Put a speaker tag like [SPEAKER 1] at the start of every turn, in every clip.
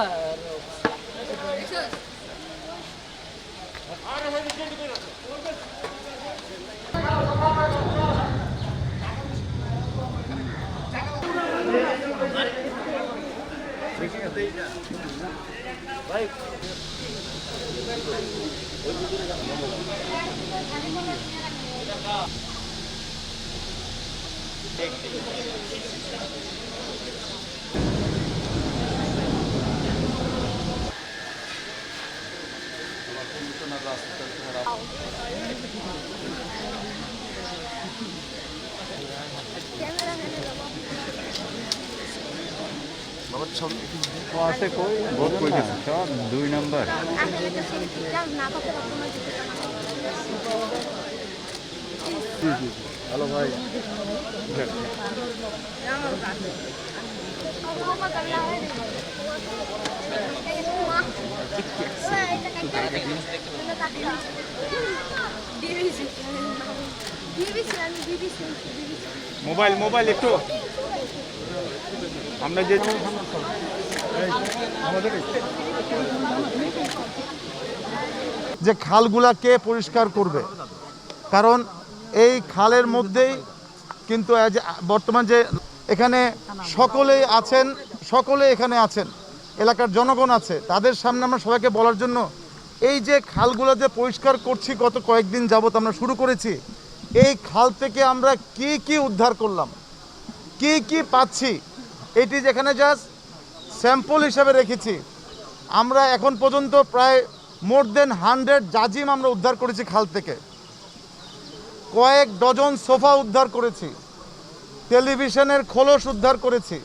[SPEAKER 1] あの。আছে কই? ভোট কই গেছে সব দুই নাম্বার।
[SPEAKER 2] হ্যালো ভাই।
[SPEAKER 1] মোবাইল মোবাইল একটু। আমরা যে
[SPEAKER 3] যে খালগুলা কে পরিষ্কার করবে? কারণ এই খালের মধ্যেই কিন্তু বর্তমান যে এখানে সকলেই আছেন, সকলে এখানে আছেন, এলাকার জনগণ আছে, তাদের সামনে আমরা সবাইকে বলার জন্য এই যে খালগুলো যে পরিষ্কার করছি, গত কয়েকদিন যাবত আমরা শুরু করেছি, এই খাল থেকে আমরা কি কি উদ্ধার করলাম? কি কি পাচ্ছি? এটি যেখানে জাস্ট স্যাম্পল হিসাবে রেখেছি। আমরা এখন পর্যন্ত প্রায় মোর দেন হান্ড্রেড জাজিম আমরা উদ্ধার করেছি খাল থেকে। কয়েক ডজন সোফা উদ্ধার করেছি। টেলিভিশনের খোলস উদ্ধার করেছি।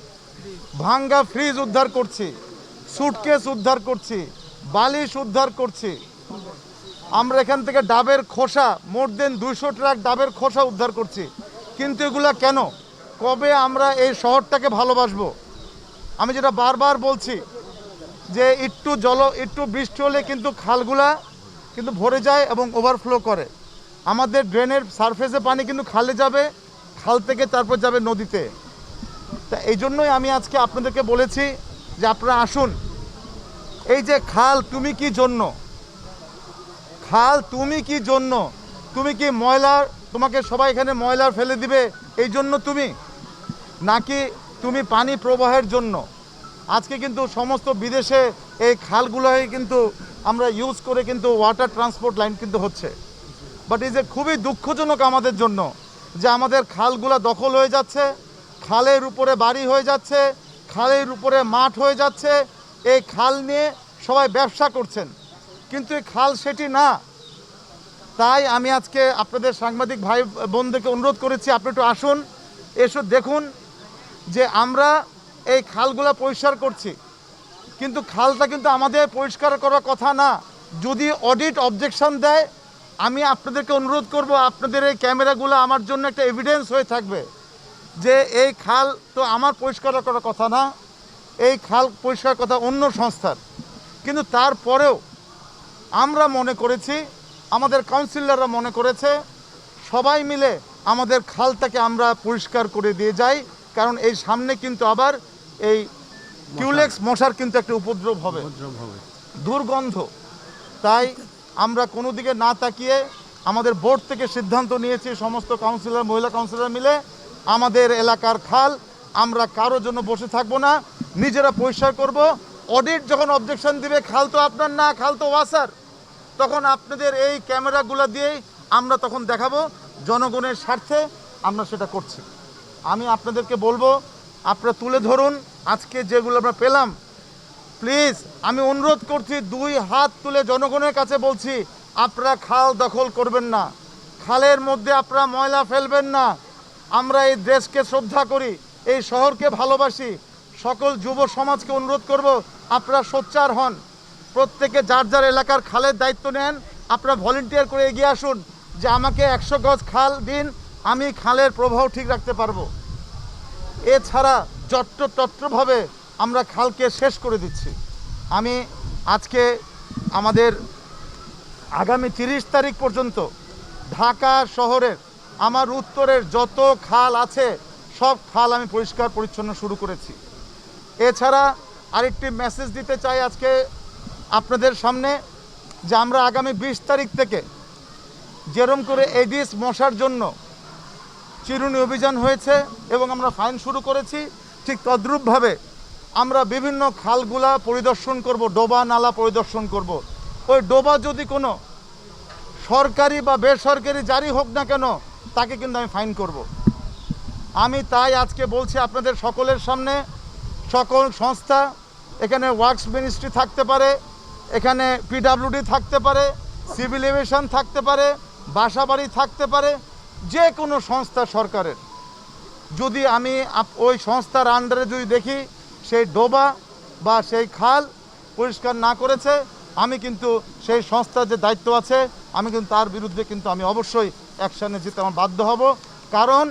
[SPEAKER 3] ভাঙ্গা ফ্রিজ উদ্ধার করছি। সুটকেস উদ্ধার করছি। বালিশ উদ্ধার করছি। আমরা এখান থেকে ডাবের খোসা মোর দেন দুইশো ট্রাক ডাবের খোসা উদ্ধার করছি। কিন্তু এগুলা কেন? কবে আমরা এই শহরটাকে ভালোবাসবো? আমি যেটা বারবার বলছি যে একটু জল, একটু বৃষ্টি হলে কিন্তু খালগুলা কিন্তু ভরে যায় এবং ওভারফ্লো করে। আমাদের ড্রেনের সারফেসে পানি কিন্তু খালে যাবে, খাল থেকে তারপর যাবে নদীতে। তা এই জন্যই আমি আজকে আপনাদেরকে বলেছি যে আপনারা আসুন। এই যে খাল, তুমি কি জন্য? খাল, তুমি কি জন্য? তুমি কি ময়লার, তোমাকে সবাই এখানে ময়লা ফেলে দিবে? এই জন্য তুমি? নাকি তুমি পানি প্রবাহের জন্য? আজকে কিন্তু সমস্ত বিদেশে এই খালগুলোই কিন্তু আমরা ইউজ করে কিন্তু ওয়াটার ট্রান্সপোর্ট লাইন কিন্তু হচ্ছে। বাট ইজ এ খুবই দুঃখজনক আমাদের জন্য যে আমাদের খালগুলো দখল হয়ে যাচ্ছে, খালের উপরে বাড়ি হয়ে যাচ্ছে, খালের উপরে মাঠ হয়ে যাচ্ছে, এই খাল নিয়ে সবাই ব্যবসা করছেন। কিন্তু এই খাল সেটি না। তাই আমি আজকে আপনাদের সাংবাদিক ভাই বোনদেরকে অনুরোধ করেছি, আপনি একটু আসুন, এসো দেখুন যে আমরা এই খালগুলো পরিষ্কার করছি। কিন্তু খালটা কিন্তু আমাদের পরিষ্কার করার কথা না। যদি অডিট অবজেকশন দেয়, আমি আপনাদেরকে অনুরোধ করব, আপনাদের এই ক্যামেরাগুলো আমার জন্য একটা এভিডেন্স হয়ে থাকবে যে এই খাল তো আমার পরিষ্কার করার কথা না, এই খাল পরিষ্কার কথা অন্য সংস্থার। কিন্তু তারপরেও আমরা মনে করেছি, আমাদের কাউন্সিলররা মনে করেছে, সবাই মিলে আমাদের খালটাকে আমরা পরিষ্কার করে দিয়ে যাই। কারণ এই সামনে কিন্তু আবার এই কিউলেক্স মশার কিন্তু একটা উপদ্রব হবে। দুর্গন্ধ। তাই আমরা কোনো দিকে না তাকিয়ে আমাদের বোর্ড থেকে সিদ্ধান্ত নিয়েছি সমস্ত কাউন্সিলর মহিলা কাউন্সিলর মিলে আমাদের এলাকার খাল আমরা কারোর জন্য বসে থাকব না নিজেরা পরিষ্কার করব। অডিট যখন অবজেকশন দিবে খাল তো আপনার না খাল তো ওয়াসার। তখন আপনাদের এই ক্যামেরাগুলো দিয়েই আমরা তখন দেখাবো জনগণের স্বার্থে আমরা সেটা করছি। আমি আপনাদেরকে বলব, আপনারা তুলে ধরুন, আজকে যেগুলো আমরা পেলাম। প্লিজ, আমি অনুরোধ করছি, দুই হাত তুলে জনগণের কাছে বলছি, আপনারা খাল দখল করবেন না। খালের মধ্যে আপনারা ময়লা ফেলবেন না। আমরা এই দেশকে শ্রদ্ধা করি, এই শহরকে ভালোবাসি। সকল যুব সমাজকে অনুরোধ করব, আপনারা সোচ্চার হন। প্রত্যেকে যার যার এলাকার খালের দায়িত্ব নেন, আপনারা ভলেন্টিয়ার করে এগিয়ে আসুন যে আমাকে একশো গজ খাল দিন আমি খালের প্রবাহ ঠিক রাখতে পারব। এছাড়া চট্টট্টভাবে আমরা খালকে শেষ করে দিচ্ছি। আমি আজকে আমাদের আগামী তিরিশ তারিখ পর্যন্ত ঢাকা শহরের, আমার উত্তরের যত খাল আছে, সব খাল আমি পরিষ্কার পরিচ্ছন্ন শুরু করেছি। এছাড়া আরেকটি মেসেজ দিতে চাই আজকে আপনাদের সামনে, যে আমরা আগামী বিশ তারিখ থেকে যেরম করে এডিস মশার জন্য চিরুনি অভিযান হয়েছে এবং আমরা ফাইন শুরু করেছি। ঠিক তদ্রূপভাবে আমরা বিভিন্ন খালগুলা পরিদর্শন করব, ডোবা নালা পরিদর্শন করব। ওই ডোবা যদি কোনো সরকারি বা বেসরকারি জারি হোক না কেন, তাকে কিন্তু আমি ফাইন করব। আমি তাই আজকে বলছি আপনাদের সকলের সামনে, সকল সংস্থা, এখানে ওয়ার্কস মিনিস্ট্রি থাকতে পারে, এখানে পিডাব্লিউডি থাকতে পারে, সিভিল এভিয়েশন থাকতে পারে, বাসাবাড়ি থাকতে পারে যে কোনো সংস্থা সরকারের। যদি আমি ওই সংস্থার আন্ডারে যদি দেখি, সেই ডোবা বা সেই খাল পরিষ্কার না করেছে, আমি কিন্তু সেই সংস্থার যে দায়িত্ব আছে, আমি কিন্তু তার বিরুদ্ধে কিন্তু আমি অবশ্যই অ্যাকশানে যেতে আমার বাধ্য হব। কারণ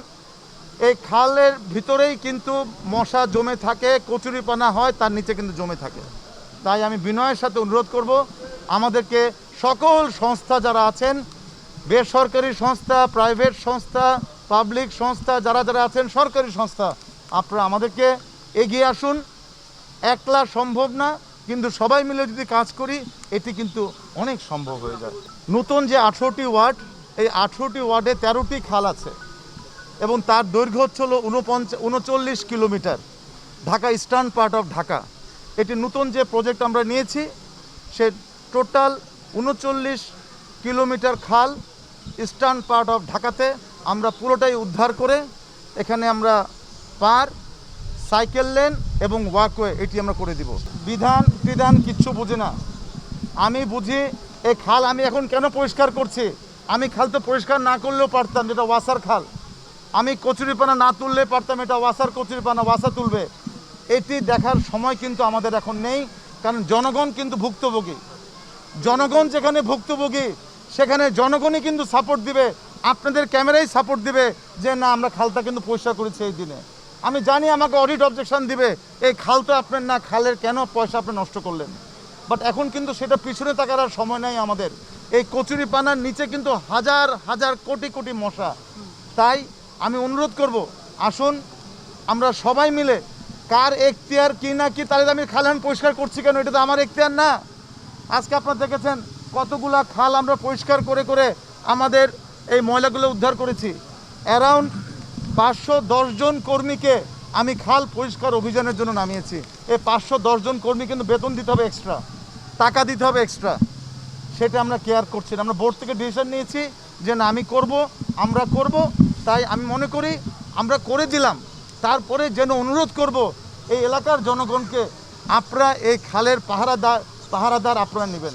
[SPEAKER 3] এই খালের ভিতরেই কিন্তু মশা জমে থাকে, কচুরিপানা হয়, তার নিচে কিন্তু জমে থাকে। তাই আমি বিনয়ের সাথে অনুরোধ করব, আমাদেরকে সকল সংস্থা যারা আছেন বেসরকারি সংস্থা প্রাইভেট সংস্থা পাবলিক সংস্থা, যারা যারা আছেন, সরকারি সংস্থা, আপনারা আমাদেরকে এগিয়ে আসুন। একলা সম্ভব না, কিন্তু সবাই মিলে যদি কাজ করি এটি কিন্তু অনেক সম্ভব হয়ে যায়। নতুন যে আঠেরোটি ওয়ার্ড, এই আঠেরোটি ওয়ার্ডে তেরোটি খাল আছে এবং তার দৈর্ঘ্য হচ্ছে হলো উনচল্লিশ kilometre. Dhaka eastern part of Dhaka. এটি নতুন যে প্রজেক্ট আমরা নিয়েছি, সে টোটাল উনচল্লিশ কিলোমিটার খাল ইস্টার্ন পার্ট অফ ঢাকাতে আমরা পুরোটাই উদ্ধার করে এখানে আমরা পার, সাইকেল লেন এবং ওয়াকওয়ে এটি আমরা করে দিব। বিধান বিধান কিচ্ছু বুঝি না। আমি বুঝি এই খাল আমি এখন কেন পরিষ্কার করছি? আমি খাল তো পরিষ্কার না করলেও পারতাম, যেটা ওয়াসার খাল। আমি কচুরিপানা না তুললে পারতাম, এটা ওয়াসার কচুরিপানা, ওয়াসা তুলবে। এটি দেখার সময় কিন্তু আমাদের এখন নেই, কারণ জনগণ কিন্তু ভুক্তভোগী। জনগণ যেখানে ভুক্তভোগী সেখানে জনগণই কিন্তু সাপোর্ট দিবে, আপনাদের ক্যামেরাই সাপোর্ট দিবে যে না, আমরা খালটা কিন্তু পরিষ্কার করেছি এই দিনে। আমি জানি আমাকে অডিট অবজেকশন দিবে, এই খাল তো আপনার না, খালের কেন পয়সা আপনি নষ্ট করলেন? বাট এখন কিন্তু সেটা পিছনে তাকার আর সময় নাই আমাদের। এই কচুরি পানার নিচে কিন্তু হাজার হাজার কোটি কোটি মশা। তাই আমি অনুরোধ করব, আসুন, আমরা সবাই মিলে, কার এখতিয়ার কি না কি তাহলে আমি খালান পরিষ্কার করছি কেন? এটা তো আমার এখতিয়ার না। আজকে আপনারা দেখেছেন কতগুলা খাল আমরা পরিষ্কার করে করে আমাদের এই ময়লাগুলো উদ্ধার করেছি। অ্যারাউন্ড পাঁচশো জন কর্মীকে আমি খাল পরিষ্কার অভিযানের জন্য নামিয়েছি। এই পাঁচশো জন কর্মী কিন্তু বেতন দিতে হবে এক্সট্রা টাকা দিতে হবে এক্সট্রা সেটা আমরা কেয়ার করছি আমরা বোর্ড থেকে ডিসিশন নিয়েছি যে না, আমি করব, আমরা করব। তাই আমি মনে করি আমরা করে দিলাম। তারপরে যেন অনুরোধ করব এই এলাকার জনগণকে আপনারা এই খালের পাহারাদার পাহারাদার আপনারা নেবেন।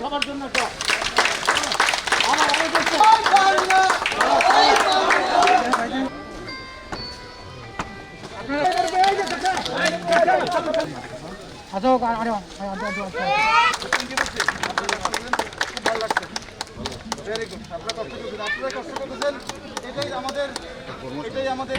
[SPEAKER 3] সবার জন্য চাই।
[SPEAKER 2] আচ্ছা আরে
[SPEAKER 3] Very good. আপনারা কষ্ট করছেন, আপনারা কষ্ট করতেছেন। এটাই আমাদের এটাই আমাদের